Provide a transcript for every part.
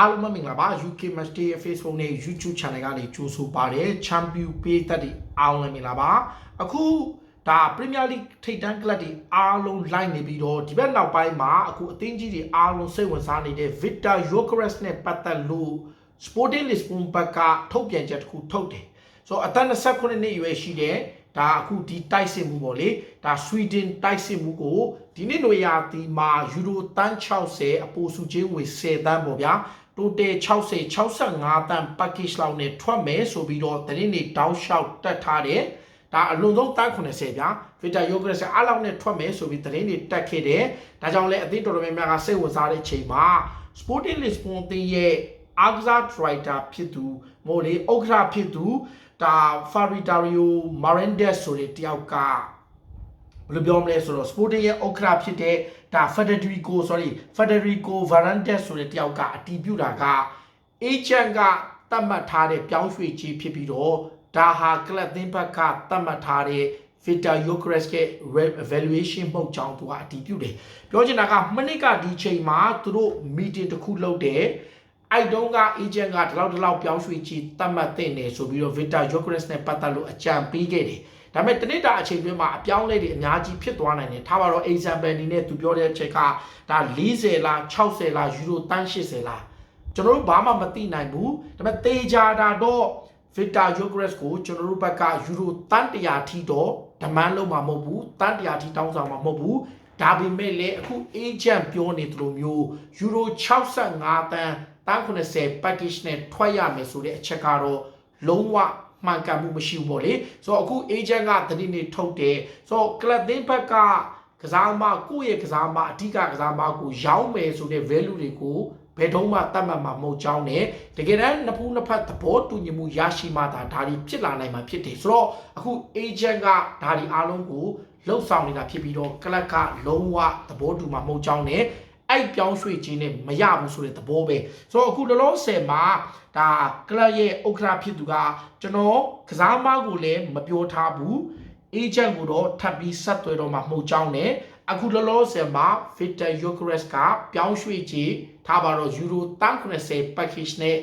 အားလုံးပဲမင်္ဂလာပါ UK Match Day ရဲ့ Facebook နဲ့ YouTube Channel ကနေကြိုဆိုပါရစေ Champion ပေးသက်တွေအားလုံးပဲမင်္ဂလာပါအခုဒါ Premier League ထိပ်တန်းကလပ်တွေအားလုံးလိုက်နေပြီးတော့ဒီဘက်နောက်ပိုင်းမှာအခုအသင်းကြီးတွေအားလုံးစိတ်ဝင်စားနေတဲ့ Victor Gyökeres နဲ့ပတ်သက်လို့ Sporting Lisbon ဘက်ကထုတ်ပြန်ချက်တစ်ခုထုတ်တယ်ဆိုတော့အသက်29နှစ်အရွယ်ရှိတဲ့ဒါအခုဒီတိုက်စစ်မှုပေါ့လေဒါ Sweden တိုက်စစ်မှုကိုဒီနေ့နွေရာသီမှာယူရိုတန်း60အပိုစုချင်းငွေ10တန်းပေါ့ဗျာ total 60 65တန်း package လောက်နဲ့ထွက်မယ်ဆိုပြီးတော့တရင်နေတောင်းလျှောက်တက်ထားတယ်ဒါအလွန်ဆုံးတန်း80ဗျာ Victor Gyökeres အားလောက်နဲ့ထွက်မယ်ဆိုပြီးတရင်နေတက်ခဲ့တယ်ဒါကြောင့်လည်းအသင်းတော်တော်များများကစိတ်ဝင်စားတဲ့ချိန်မှာ Sporting Lisbon အသင်းရဲ့အာကစားဒရိုက်တာဖြစ်သူမို့လေဥက္ကဋ္ဌဖြစ်သူဒါ Faritario Marendes ဆိုတဲ့တယောက်က ဘယ်လိုပြောမလဲဆိုတော့ Sporting ရဲ့ဥက္ကဋ္ဌဖြစ်တဲ့ဒါ Federico sorry Federico Varandes ဆိုတဲ့တယောက်ကအတီးပြုတာက agent ကတတ်မှတ်ထားတဲ့ပြောင်းရွှေ့ခြင်းဖြစ်ပြီးတော့ဒါဟာ club သင်းဘက်ကတတ်မှတ်ထားတဲ့ Victor Gyökeres ရဲ့ evaluation မှုတ်ကြောင်းသူကအတည်ပြုတယ်ပြောချင်တာကမနစ်ကဒီချိန်မှာသူတို့ meeting တစ်ခုလုပ်တယ် အဲ့တုန်းက agent ကဒီလောက်ဒီလောက်ပြောင်းရွှေ့ချီတတ်မှတ်တဲ့နေဆိုပြီးတော့ Victor Gyökeres နဲ့ပတ်သက်လို့အကြံပေးခဲ့တယ်ဒါပေမဲ့တနစ်တာအချိန်တွင်းမှာအပြောင်းလဲတွေအများကြီးဖြစ်သွားနိုင်တယ်ထားပါတော့ example အနေနဲ့သူပြောတဲ့အချက်ကဒါ40လား60လားယူရိုတန်း80လားကျွန်တော်တို့ဘာမှမသိနိုင်ဘူးဒါပေမဲ့တေချာတာတော့ Victor Gyökeres ကိုကျွန်တော်တို့ဘက်ကယူရိုတန်း100ထိတော့ demand လုပ်မှာမဟုတ်ဘူးတန်း100ထိတောင်းဆောင်မှာမဟုတ်ဘူး ဒါပေမဲ့လည်းအခု agent ပြောနေသလိုမျိုးယူရို65တန်းတန်း80 package နဲ့ထွက်ရမယ်ဆိုတဲ့အချက်ကတော့လုံးဝမှန်ကန်မှုမရှိဘူးပေါ့လေဆိုတော့အခု agent ကတတိနေထုတ်တယ်ဆိုတော့ club သင်းဘက်ကကစားမကိုယ့်ရဲ့ကစားမအဓိကကစားမကိုရောင်းမယ်ဆိုတဲ့ value တွေကို ဘယ်တုန်းမှတတ်မှတ်မှာမဟုတ်ကြောင်းနဲ့တကယ်တမ်းနှစ်ဖူးနှစ်ဖက်သဘောတူညီမှုရရှိမှသာဒါဒီဖြစ်လာနိုင်မှာဖြစ်တယ်ဆိုတော့အခု agent ကဒါဒီအားလုံးကိုလှုပ်ဆောင်နေတာဖြစ်ပြီးတော့ club ကလုံးဝသဘောတူမှာမဟုတ်ကြောင်းနဲ့အဲ့ပြောင်းရွှေ့ခြင်းနဲ့မရဘူးဆိုတဲ့သဘောပဲဆိုတော့အခုလောလောဆယ်မှာဒါကလပ်ရဲ့ဥက္ကဋ္ဌဖြစ်သူကကျွန်တော်ကစားမကိုလည်းမပြောထားဘူး agent ကိုတော့ထပ်ပြီးဆက်သွယ်တော့မှမဟုတ်ကြောင်းနဲ့ အခုလောလောဆယ်မှာ Victor Gyökeres ကပြောင်းရွှေ့ခြင်းထားပါတော့ Euro 190 package နဲ့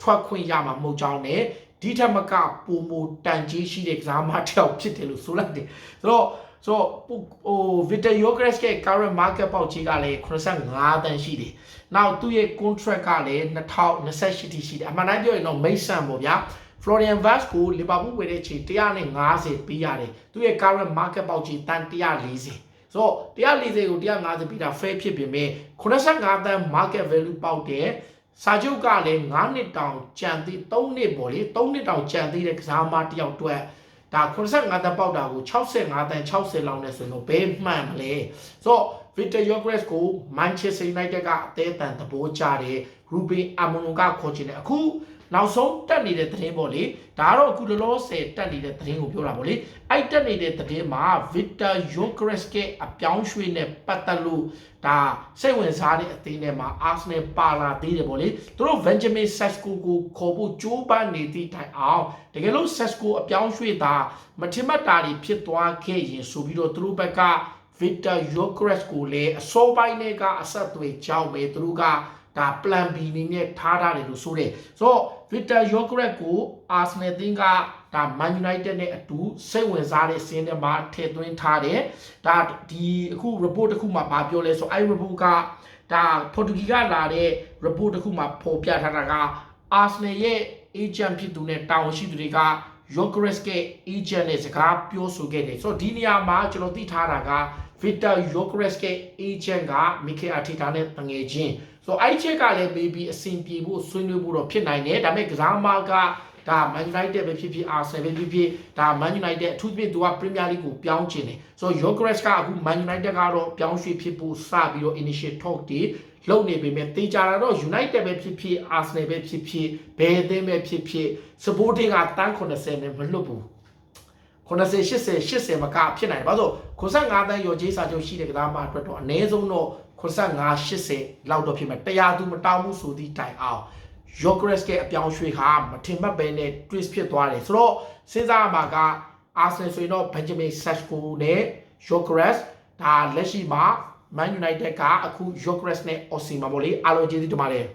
ထွက်ခွင့်ရမှာမဟုတ်ကြောင်းနဲ့ဒီထက်မကပုံမတန်ကြီးရှိတဲ့ကစားမတစ်ယောက်ဖြစ်တယ်လို့ဆိုလိုက်တယ်ဆိုတော့ဆိုတော့ဟို Victor Gyökeres ရဲ့ current market ပေါက်ကြီးကလည်း85တန်းရှိတယ်။နောက်သူ့ရဲ့ contract ကလည်း2028ထိရှိတယ်။အမှန်တိုင်းပြောရင်တော့မိတ်ဆန်ပေါ့ဗျာ။ Florian Vaz ကိုလီဗာပူးဝယ်တဲ့အချိန်150ပေးရတယ်။သူ့ရဲ့ current market ပေါက်ကြီးတန်140 ဆိုတော့140ကို150ပေးတာ fair ဖြစ်ပေမဲ့85တန်း market value ပေါက်တဲ့စာချုပ်ကလည်း9နှစ်တောင်ကြံသေး3နှစ်ပေါ့လေ3နှစ်တောင်ကြံသေးတဲ့ကစားမတစ်ယောက်အတွက်ဒါ85တန်းပေါက်တာကို65တန်း60လောက်နဲ့ဆိုရင်တော့ဘယ်မှန်မလဲဆိုတော့ Victor Gyökeres ကို Manchester United ကအသေးအတန်သဘောကျတယ် Ruben Amorim ကခေါ်ချင်တယ်အခုနောက်ဆုံးတက်နေတဲ့သတင်းပေါ့လေဒါကတော့အခုလောလောဆယ်တက်နေတဲ့သတင်းကိုပြောတာပေါ့လေအဲ့တက်နေတဲ့သတင်းမှာ Victor Gyökeres ရဲ့အပြောင်းရွှေ့နဲ့ပတ်သက်လို့ဒါစိတ်ဝင်စားတဲ့အသင်းထဲမှာ Arsenal ပါလာသေးတယ်ပေါ့လေသူတို့ Benjamin Sesko ကိုခေါ်ဖို့ကြိုးပမ်းနေသည့်တိုင်အောင်တကယ်လို့ Sesko အပြောင်းရွှေ့တာမထင်မှတ်တာတွေဖြစ်သွားခဲ့ရင်ဆိုပြီးတော့သူတို့ဘက်က Victor Gyökeres ကိုလည်းအစောပိုင်းတွေကအဆက်အသွယ်ကြောင်းပဲသူတို့က ဒါ plan B နေနဲ့ထားထားတယ်လို့ဆိုတယ်ဆိုတော့ Victor Gyökeres ကို Arsenal တင်းကဒါ Man United နဲ့အတူစိတ်ဝင်စားတဲ့စင်းထဲမှာထည့်သွင်းထားတယ်ဒါဒီအခု report တစ်ခုမှာဗာပြောလဲဆိုအဲ့ report ကဒါ Portuguese ကလာတဲ့ report တစ်ခုမှာပေါ်ပြထားတာက Arsenal ရဲ့ agent ဖြစ်သူနဲ့တာဝန်ရှိသူတွေက Gyökeres ရဲ့ agent နဲ့စကားပြောဆိုခဲ့တယ်ဆိုတော့ဒီနေရာမှာကျွန်တော်သိထားတာက Victor Gyökeres ရဲ့ agent က Mikel Arteta နဲ့တငယ်ချင်းဆိုတော့အဲ့ချက်ကလည်း maybe အဆင်ပြေဖို့ဆွေးနွေးဖို့တော့ဖြစ်နိုင်တယ်ဒါပေမဲ့ကစားမကဒါ Man United ပဲဖြစ်ဖြစ် Arsenal ပဲဖြစ်ဖြစ်ဒါ Man United အထူးသဖြင့်သူက Premier League ကိုပြောင်းချင်တယ်ဆိုတော့ Gyökeres ကအခု Man United ကတော့ပြောင်းရွှေ့ဖြစ်ဖို့စပြီးတော့ initial talk တွေလုပ်နေပေမဲ့တေချာတာတော့ United ပဲဖြစ်ဖြစ် Arsenal ပဲဖြစ်ဖြစ်ဘယ်အသင်းပဲဖြစ်ဖြစ် supporting ကတန်း80နဲ့မလွတ်ဘူး90 80 80မကဖြစ်နိုင်တယ်ဘာလို့ 95တန်းရော်ကြီးစာချုပ်ရှိတဲ့ကစားမအတွက်တော့အနည်းဆုံးတော့95 80လောက်တော့ဖြစ်မယ်တရားသူမတောင်းဘူးဆိုသည့်တိုင်အောင် Gyökeres ရဲ့အပြောင်းရွှေ့ဟာမထင်မှတ်ပဲနဲ့ twist ဖြစ်သွားတယ်ဆိုတော့စဉ်းစားမှာက Arsenal ဆိုရင်တော့ Benjamin Sesko နဲ့ Gyökeres ဒါလက်ရှိမှာ Man United ကအခု Gyökeres နဲ့ Osimhen ပေါ့လေအားလုံးကျေးဇူးတင်ပါတယ်